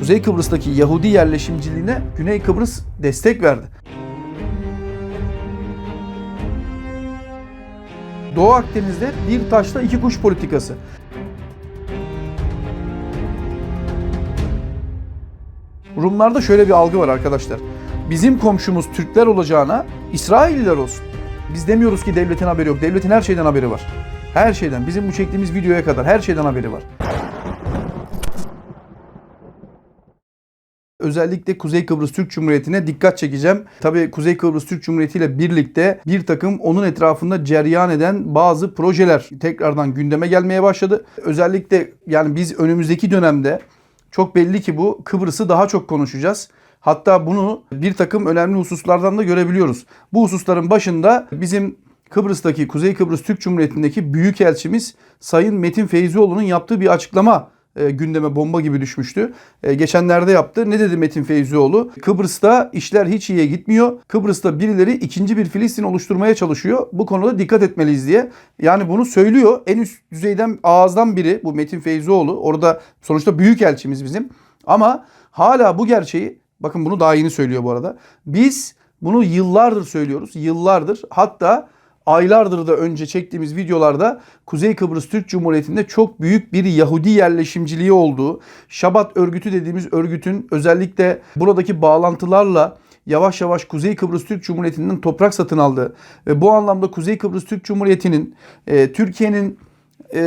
Kuzey Kıbrıs'taki Yahudi yerleşimciliğine Güney Kıbrıs destek verdi. Doğu Akdeniz'de bir taşla iki kuş politikası. Rumlarda şöyle bir algı var arkadaşlar. Bizim komşumuz Türkler olacağına İsrailliler olsun. Biz demiyoruz ki devletin haberi yok. Devletin her şeyden haberi var. Her şeyden. Bizim bu çektiğimiz videoya kadar her şeyden haberi var. Özellikle Kuzey Kıbrıs Türk Cumhuriyeti'ne dikkat çekeceğim. Tabii Kuzey Kıbrıs Türk Cumhuriyeti ile birlikte bir takım onun etrafında ceryan eden bazı projeler tekrardan gündeme gelmeye başladı. Özellikle yani biz önümüzdeki dönemde çok belli ki bu Kıbrıs'ı daha çok konuşacağız. Hatta bunu bir takım önemli hususlardan da görebiliyoruz. Bu hususların başında bizim Kıbrıs'taki Kuzey Kıbrıs Türk Cumhuriyeti'ndeki büyükelçimiz Sayın Metin Feyzioğlu'nun yaptığı bir açıklama e, gündeme bomba gibi düşmüştü. E, geçenlerde yaptı. Ne dedi Metin Feyzioğlu? Kıbrıs'ta işler hiç iyiye gitmiyor. Kıbrıs'ta birileri ikinci bir Filistin oluşturmaya çalışıyor. Bu konuda dikkat etmeliyiz diye. Yani bunu söylüyor. En üst düzeyden ağızdan biri bu Metin Feyzioğlu. Orada sonuçta büyük elçimiz bizim. Ama hala bu gerçeği bakın bunu daha yeni söylüyor bu arada. Biz bunu yıllardır söylüyoruz. Yıllardır. Hatta aylardır da önce çektiğimiz videolarda Kuzey Kıbrıs Türk Cumhuriyeti'nde çok büyük bir Yahudi yerleşimciliği olduğu, Şabat örgütü dediğimiz örgütün özellikle buradaki bağlantılarla yavaş yavaş Kuzey Kıbrıs Türk Cumhuriyeti'nden toprak satın aldığı ve bu anlamda Kuzey Kıbrıs Türk Cumhuriyeti'nin e, Türkiye'nin e,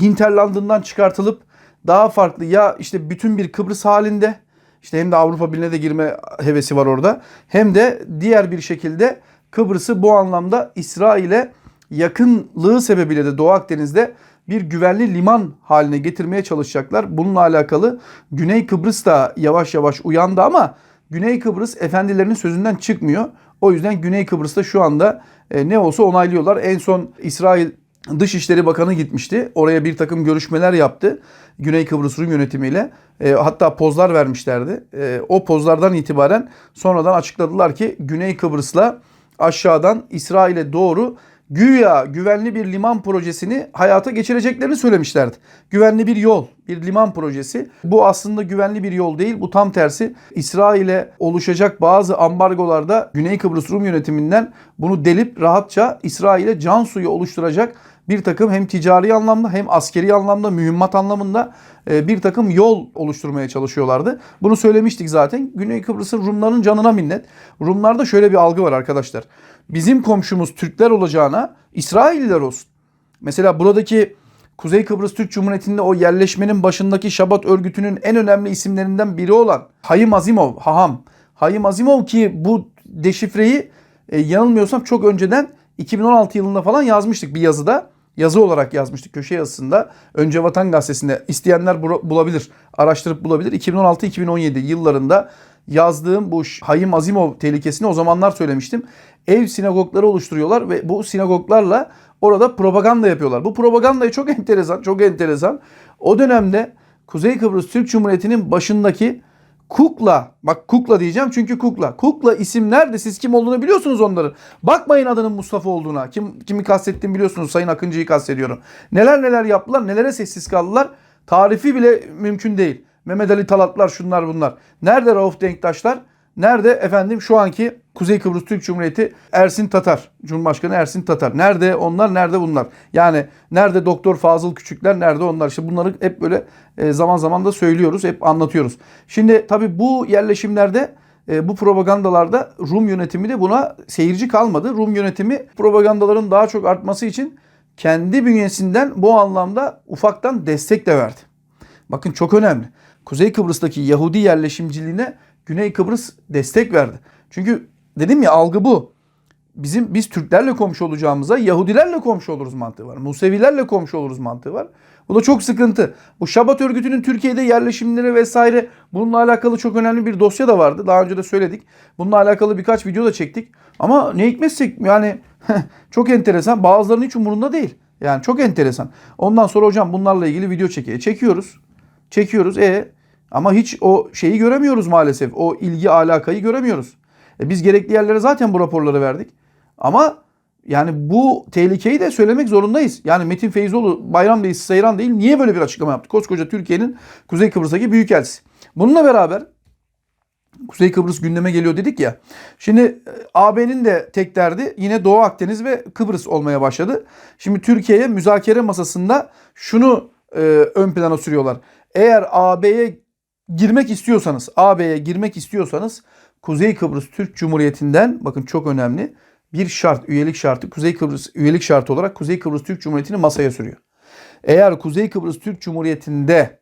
hinterlandından çıkartılıp daha farklı ya işte bütün bir Kıbrıs halinde işte hem de Avrupa Birliği'ne de girme hevesi var orada. Hem de diğer bir şekilde Kıbrıs'ı bu anlamda İsrail'e yakınlığı sebebiyle de Doğu Akdeniz'de bir güvenli liman haline getirmeye çalışacaklar. Bununla alakalı Güney Kıbrıs da yavaş yavaş uyandı ama Güney Kıbrıs efendilerinin sözünden çıkmıyor. O yüzden Güney Kıbrıs'ta şu anda e, ne olsa onaylıyorlar. En son İsrail Dışişleri Bakanı gitmişti. Oraya bir takım görüşmeler yaptı. Güney Kıbrıs Rum yönetimiyle. E, hatta pozlar vermişlerdi. E, o pozlardan itibaren sonradan açıkladılar ki Güney Kıbrıs'la aşağıdan İsrail'e doğru güya güvenli bir liman projesini hayata geçireceklerini söylemişlerdi. Güvenli bir yol, bir liman projesi. Bu aslında güvenli bir yol değil. Bu tam tersi İsrail'e oluşacak bazı ambargolarda Güney Kıbrıs Rum yönetiminden bunu delip rahatça İsrail'e can suyu oluşturacak bir takım hem ticari anlamda hem askeri anlamda mühimmat anlamında e, bir takım yol oluşturmaya çalışıyorlardı. Bunu söylemiştik zaten. Güney Kıbrıs'ın Rumların canına minnet. Rumlarda şöyle bir algı var arkadaşlar. Bizim komşumuz Türkler olacağına İsrailliler olsun. Mesela buradaki Kuzey Kıbrıs Türk Cumhuriyeti'nde o yerleşmenin başındaki Şabat örgütünün en önemli isimlerinden biri olan Hayim Azimov, Haham. Hayim Azimov ki bu deşifreyi e, yanılmıyorsam çok önceden 2016 yılında falan yazmıştık bir yazıda. Yazı olarak yazmıştık köşe yazısında. Önce Vatan Gazetesi'nde isteyenler bulabilir, araştırıp bulabilir. 2016-2017 yıllarında yazdığım bu Hayim Azimov tehlikesini o zamanlar söylemiştim. Ev sinagogları oluşturuyorlar ve bu sinagoglarla orada propaganda yapıyorlar. Bu propagandayı çok enteresan, çok enteresan. O dönemde Kuzey Kıbrıs Türk Cumhuriyeti'nin başındaki Kukla, bak Kukla diyeceğim çünkü Kukla. Kukla isim nerede? Siz kim olduğunu biliyorsunuz onların. Bakmayın adının Mustafa olduğuna. Kim kimi kastettiğimi biliyorsunuz. Sayın Akıncı'yı kastediyorum. Neler neler yaptılar, nelere sessiz kaldılar. Tarifi bile mümkün değil. Mehmet Ali Talatlar şunlar bunlar. Nerede Rauf Denktaşlar? Nerede efendim şu anki Kuzey Kıbrıs Türk Cumhuriyeti Ersin Tatar, Cumhurbaşkanı Ersin Tatar. Nerede onlar, nerede bunlar? Yani nerede Doktor Fazıl Küçükler, nerede onlar? İşte bunları hep böyle e, zaman zaman da söylüyoruz, hep anlatıyoruz. Şimdi tabii bu yerleşimlerde e, bu propagandalarda Rum yönetimi de buna seyirci kalmadı. Rum yönetimi propagandaların daha çok artması için kendi bünyesinden bu anlamda ufaktan destek de verdi. Bakın çok önemli. Kuzey Kıbrıs'taki Yahudi yerleşimciliğine Güney Kıbrıs destek verdi. Çünkü dedim ya algı bu. Bizim biz Türklerle komşu olacağımıza Yahudilerle komşu oluruz mantığı var. Musevilerle komşu oluruz mantığı var. Bu da çok sıkıntı. Bu Şabat örgütünün Türkiye'de yerleşimleri vesaire bununla alakalı çok önemli bir dosya da vardı. Daha önce de söyledik. Bununla alakalı birkaç video da çektik. Ama ne hikmetsek yani çok enteresan. Bazılarının hiç umurunda değil. Yani çok enteresan. Ondan sonra hocam bunlarla ilgili video çekiyor. Çekiyoruz. Çekiyoruz. E ama hiç o şeyi göremiyoruz maalesef. O ilgi alakayı göremiyoruz. E biz gerekli yerlere zaten bu raporları verdik. Ama Yani bu tehlikeyi de söylemek zorundayız. Yani Metin Feyzoğlu bayram değil, seyran değil. Niye böyle bir açıklama yaptı? Koskoca Türkiye'nin Kuzey Kıbrıs'taki büyükelçisi. Bununla beraber Kuzey Kıbrıs gündeme geliyor dedik ya. Şimdi e, AB'nin de tek derdi yine Doğu Akdeniz ve Kıbrıs olmaya başladı. Şimdi Türkiye'ye müzakere masasında şunu e, ön plana sürüyorlar. Eğer AB'ye girmek istiyorsanız, AB'ye girmek istiyorsanız Kuzey Kıbrıs Türk Cumhuriyeti'nden bakın çok önemli bir şart, üyelik şartı Kuzey Kıbrıs üyelik şartı olarak Kuzey Kıbrıs Türk Cumhuriyeti'ni masaya sürüyor. Eğer Kuzey Kıbrıs Türk Cumhuriyeti'nde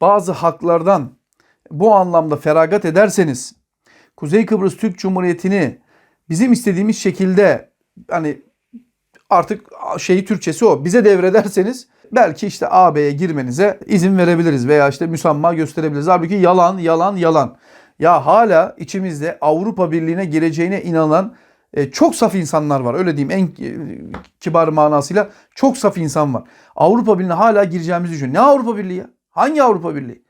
bazı haklardan bu anlamda feragat ederseniz Kuzey Kıbrıs Türk Cumhuriyeti'ni bizim istediğimiz şekilde hani artık şeyi Türkçesi o bize devrederseniz belki işte AB'ye girmenize izin verebiliriz veya işte müsamma gösterebiliriz. Halbuki yalan yalan yalan. Ya hala içimizde Avrupa Birliği'ne gireceğine inanan e, çok saf insanlar var. Öyle diyeyim en e, kibar manasıyla çok saf insan var. Avrupa Birliği'ne hala gireceğimizi düşünüyor. Ne Avrupa Birliği ya? Hangi Avrupa Birliği?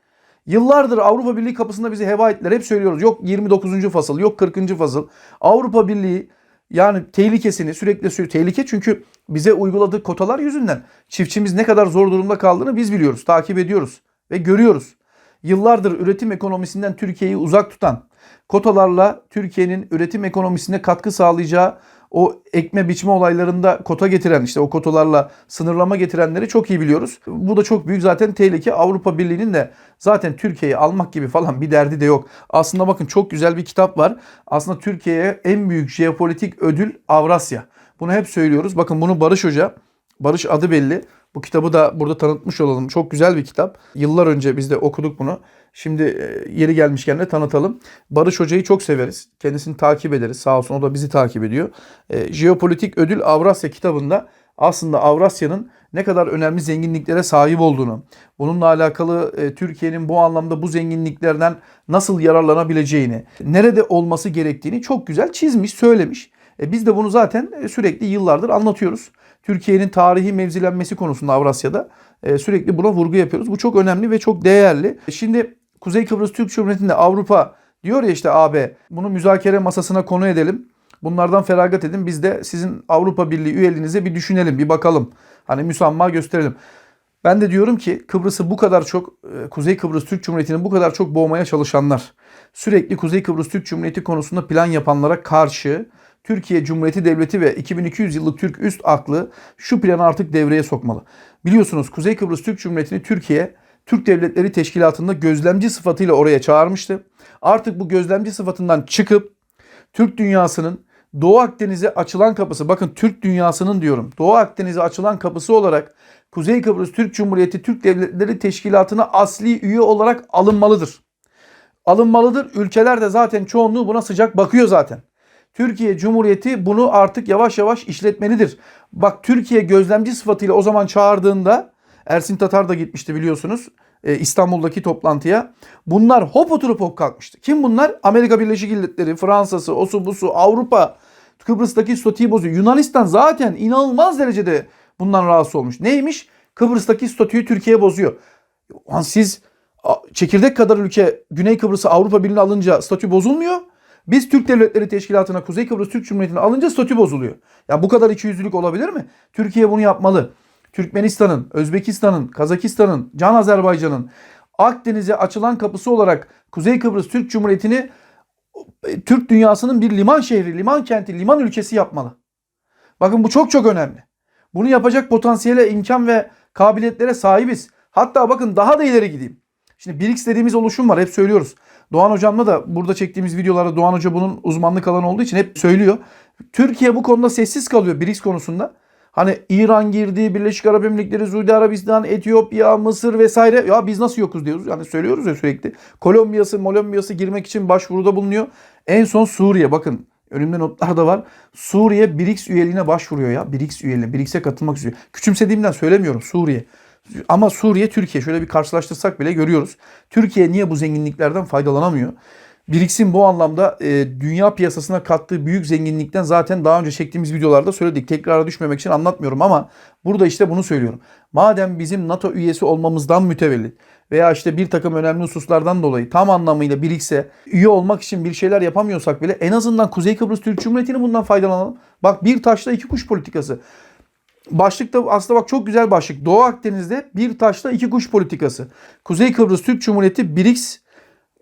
Yıllardır Avrupa Birliği kapısında bizi heba ettiler. Hep söylüyoruz. Yok 29. fasıl, yok 40. fasıl. Avrupa Birliği yani tehlikesini sürekli söylüyor. Tehlike çünkü bize uyguladığı kotalar yüzünden çiftçimiz ne kadar zor durumda kaldığını biz biliyoruz, takip ediyoruz ve görüyoruz. Yıllardır üretim ekonomisinden Türkiye'yi uzak tutan, kotalarla Türkiye'nin üretim ekonomisine katkı sağlayacağı o ekme biçme olaylarında kota getiren işte o kotalarla sınırlama getirenleri çok iyi biliyoruz. Bu da çok büyük zaten tehlike. Avrupa Birliği'nin de zaten Türkiye'yi almak gibi falan bir derdi de yok. Aslında bakın çok güzel bir kitap var. Aslında Türkiye'ye en büyük jeopolitik ödül Avrasya. Bunu hep söylüyoruz. Bakın bunu Barış Hoca, Barış adı belli. Bu kitabı da burada tanıtmış olalım. Çok güzel bir kitap. Yıllar önce biz de okuduk bunu. Şimdi e, yeri gelmişken de tanıtalım. Barış Hoca'yı çok severiz. Kendisini takip ederiz. Sağ olsun o da bizi takip ediyor. E, Jeopolitik Ödül Avrasya kitabında aslında Avrasya'nın ne kadar önemli zenginliklere sahip olduğunu, bununla alakalı e, Türkiye'nin bu anlamda bu zenginliklerden nasıl yararlanabileceğini, nerede olması gerektiğini çok güzel çizmiş, söylemiş. Biz de bunu zaten sürekli yıllardır anlatıyoruz. Türkiye'nin tarihi mevzilenmesi konusunda Avrasya'da e, sürekli buna vurgu yapıyoruz. Bu çok önemli ve çok değerli. Şimdi Kuzey Kıbrıs Türk Cumhuriyeti'nde Avrupa diyor ya işte AB bunu müzakere masasına konu edelim. Bunlardan feragat edin. Biz de sizin Avrupa Birliği üyeliğinize bir düşünelim, bir bakalım. Hani müsamma gösterelim. Ben de diyorum ki Kıbrıs'ı bu kadar çok Kuzey Kıbrıs Türk Cumhuriyeti'ni bu kadar çok boğmaya çalışanlar, sürekli Kuzey Kıbrıs Türk Cumhuriyeti konusunda plan yapanlara karşı Türkiye Cumhuriyeti Devleti ve 2200 yıllık Türk üst aklı şu planı artık devreye sokmalı. Biliyorsunuz Kuzey Kıbrıs Türk Cumhuriyeti'ni Türkiye Türk Devletleri Teşkilatı'nda gözlemci sıfatıyla oraya çağırmıştı. Artık bu gözlemci sıfatından çıkıp Türk dünyasının Doğu Akdeniz'e açılan kapısı, bakın Türk dünyasının diyorum, Doğu Akdeniz'e açılan kapısı olarak Kuzey Kıbrıs Türk Cumhuriyeti Türk Devletleri Teşkilatı'na asli üye olarak alınmalıdır. Alınmalıdır. Ülkeler de zaten çoğunluğu buna sıcak bakıyor zaten. Türkiye Cumhuriyeti bunu artık yavaş yavaş işletmelidir. Bak Türkiye gözlemci sıfatıyla o zaman çağırdığında Ersin Tatar da gitmişti biliyorsunuz e, İstanbul'daki toplantıya. Bunlar hop oturup hop kalkmıştı. Kim bunlar? Amerika Birleşik Devletleri, Fransa'sı, osu busu, Avrupa, Kıbrıs'taki bozuyor. Yunanistan zaten inanılmaz derecede bundan rahatsız olmuş. Neymiş? Kıbrıs'taki statüyü Türkiye bozuyor. Siz çekirdek kadar ülke Güney Kıbrıs'ı Avrupa Birliği'ne alınca statü bozulmuyor. Biz Türk Devletleri Teşkilatı'na Kuzey Kıbrıs Türk Cumhuriyeti'ne alınca statü bozuluyor. Ya bu kadar ikiyüzlülük olabilir mi? Türkiye bunu yapmalı. Türkmenistan'ın, Özbekistan'ın, Kazakistan'ın, Can Azerbaycan'ın Akdeniz'e açılan kapısı olarak Kuzey Kıbrıs Türk Cumhuriyeti'ni e, Türk dünyasının bir liman şehri, liman kenti, liman ülkesi yapmalı. Bakın bu çok çok önemli. Bunu yapacak potansiyele, imkan ve kabiliyetlere sahibiz. Hatta bakın daha da ileri gideyim. Şimdi BRICS dediğimiz oluşum var hep söylüyoruz. Doğan hocamla da burada çektiğimiz videolarda Doğan hoca bunun uzmanlık alanı olduğu için hep söylüyor. Türkiye bu konuda sessiz kalıyor BRICS konusunda. Hani İran girdi, Birleşik Arap Emirlikleri, Suudi Arabistan, Etiyopya, Mısır vesaire. Ya biz nasıl yokuz diyoruz. Yani söylüyoruz ya sürekli. Kolombiya'sı, Molombiya'sı girmek için başvuruda bulunuyor. En son Suriye bakın önümde notlar da var. Suriye BRICS üyeliğine başvuruyor ya. BRICS üyeliğine, BRICS'e katılmak istiyor. Küçümsediğimden söylemiyorum Suriye. Ama Suriye, Türkiye şöyle bir karşılaştırsak bile görüyoruz. Türkiye niye bu zenginliklerden faydalanamıyor? BRICS'in bu anlamda e, dünya piyasasına kattığı büyük zenginlikten zaten daha önce çektiğimiz videolarda söyledik. Tekrara düşmemek için anlatmıyorum ama burada işte bunu söylüyorum. Madem bizim NATO üyesi olmamızdan mütevellit veya işte bir takım önemli hususlardan dolayı tam anlamıyla birikse, üye olmak için bir şeyler yapamıyorsak bile en azından Kuzey Kıbrıs Türk Cumhuriyeti'ni bundan faydalanalım. Bak bir taşla iki kuş politikası. Başlıkta aslında bak çok güzel başlık. Doğu Akdeniz'de bir taşla iki kuş politikası. Kuzey Kıbrıs Türk Cumhuriyeti BRICS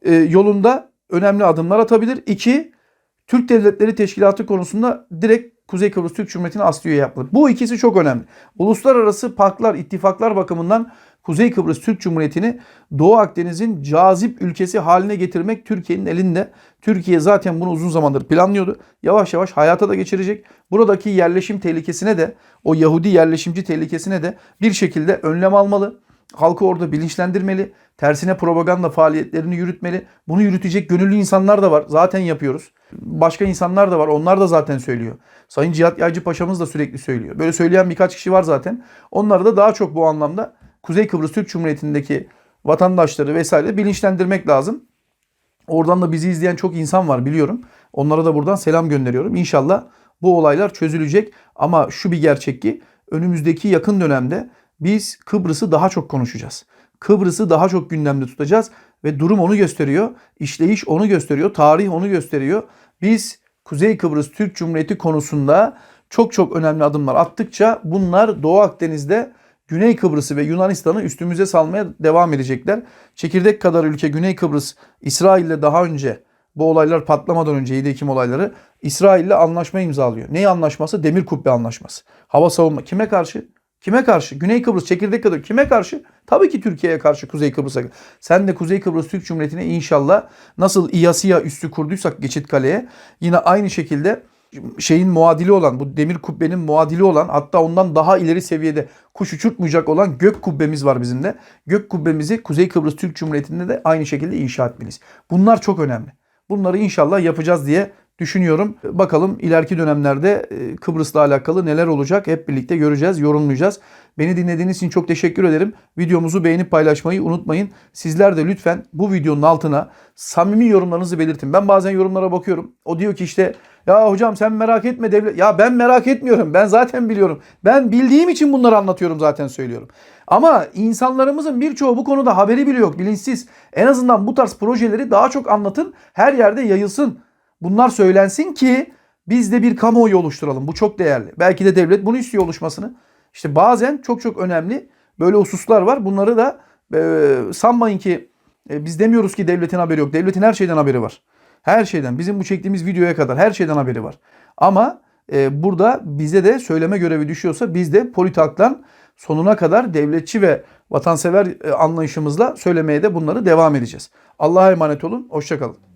e, yolunda önemli adımlar atabilir. İki, Türk Devletleri Teşkilatı konusunda direkt Kuzey Kıbrıs Türk Cumhuriyeti'ni asli üye yapılır. Bu ikisi çok önemli. Uluslararası parklar, ittifaklar bakımından Kuzey Kıbrıs Türk Cumhuriyeti'ni Doğu Akdeniz'in cazip ülkesi haline getirmek Türkiye'nin elinde. Türkiye zaten bunu uzun zamandır planlıyordu. Yavaş yavaş hayata da geçirecek. Buradaki yerleşim tehlikesine de, o Yahudi yerleşimci tehlikesine de bir şekilde önlem almalı. Halkı orada bilinçlendirmeli. Tersine propaganda faaliyetlerini yürütmeli. Bunu yürütecek gönüllü insanlar da var. Zaten yapıyoruz. Başka insanlar da var. Onlar da zaten söylüyor. Sayın Cihat Yaycı Paşa'mız da sürekli söylüyor. Böyle söyleyen birkaç kişi var zaten. Onları da daha çok bu anlamda Kuzey Kıbrıs Türk Cumhuriyeti'ndeki vatandaşları vesaire bilinçlendirmek lazım. Oradan da bizi izleyen çok insan var biliyorum. Onlara da buradan selam gönderiyorum. İnşallah bu olaylar çözülecek. Ama şu bir gerçek ki önümüzdeki yakın dönemde biz Kıbrıs'ı daha çok konuşacağız. Kıbrıs'ı daha çok gündemde tutacağız ve durum onu gösteriyor. İşleyiş onu gösteriyor. Tarih onu gösteriyor. Biz Kuzey Kıbrıs Türk Cumhuriyeti konusunda çok çok önemli adımlar attıkça bunlar Doğu Akdeniz'de Güney Kıbrıs'ı ve Yunanistan'ı üstümüze salmaya devam edecekler. Çekirdek kadar ülke Güney Kıbrıs İsrail'le daha önce bu olaylar patlamadan önce 7 Ekim olayları İsrail'le anlaşma imzalıyor. Ne anlaşması? Demir Kubbe Anlaşması. Hava savunma. Kime karşı? Kime karşı? Güney Kıbrıs çekirdek kadar kime karşı? Tabii ki Türkiye'ye karşı Kuzey Kıbrıs'a. Sen de Kuzey Kıbrıs Türk Cumhuriyeti'ne inşallah nasıl İyasıya üstü kurduysak Geçit Kale'ye yine aynı şekilde şeyin muadili olan bu demir kubbenin muadili olan hatta ondan daha ileri seviyede kuş uçurtmayacak olan gök kubbemiz var bizim de. Gök kubbemizi Kuzey Kıbrıs Türk Cumhuriyeti'nde de aynı şekilde inşa etmeliyiz. Bunlar çok önemli. Bunları inşallah yapacağız diye düşünüyorum. Bakalım ileriki dönemlerde e, Kıbrıs'la alakalı neler olacak hep birlikte göreceğiz, yorumlayacağız. Beni dinlediğiniz için çok teşekkür ederim. Videomuzu beğenip paylaşmayı unutmayın. Sizler de lütfen bu videonun altına samimi yorumlarınızı belirtin. Ben bazen yorumlara bakıyorum. O diyor ki işte ya hocam sen merak etme devlet. Ya ben merak etmiyorum. Ben zaten biliyorum. Ben bildiğim için bunları anlatıyorum zaten söylüyorum. Ama insanlarımızın birçoğu bu konuda haberi bile yok. Bilinçsiz. En azından bu tarz projeleri daha çok anlatın. Her yerde yayılsın. Bunlar söylensin ki biz de bir kamuoyu oluşturalım. Bu çok değerli. Belki de devlet bunu istiyor oluşmasını. İşte bazen çok çok önemli böyle hususlar var. Bunları da e, sanmayın ki e, biz demiyoruz ki devletin haberi yok. Devletin her şeyden haberi var. Her şeyden. Bizim bu çektiğimiz videoya kadar her şeyden haberi var. Ama e, burada bize de söyleme görevi düşüyorsa biz de Politak'tan sonuna kadar devletçi ve vatansever e, anlayışımızla söylemeye de bunları devam edeceğiz. Allah'a emanet olun. Hoşçakalın.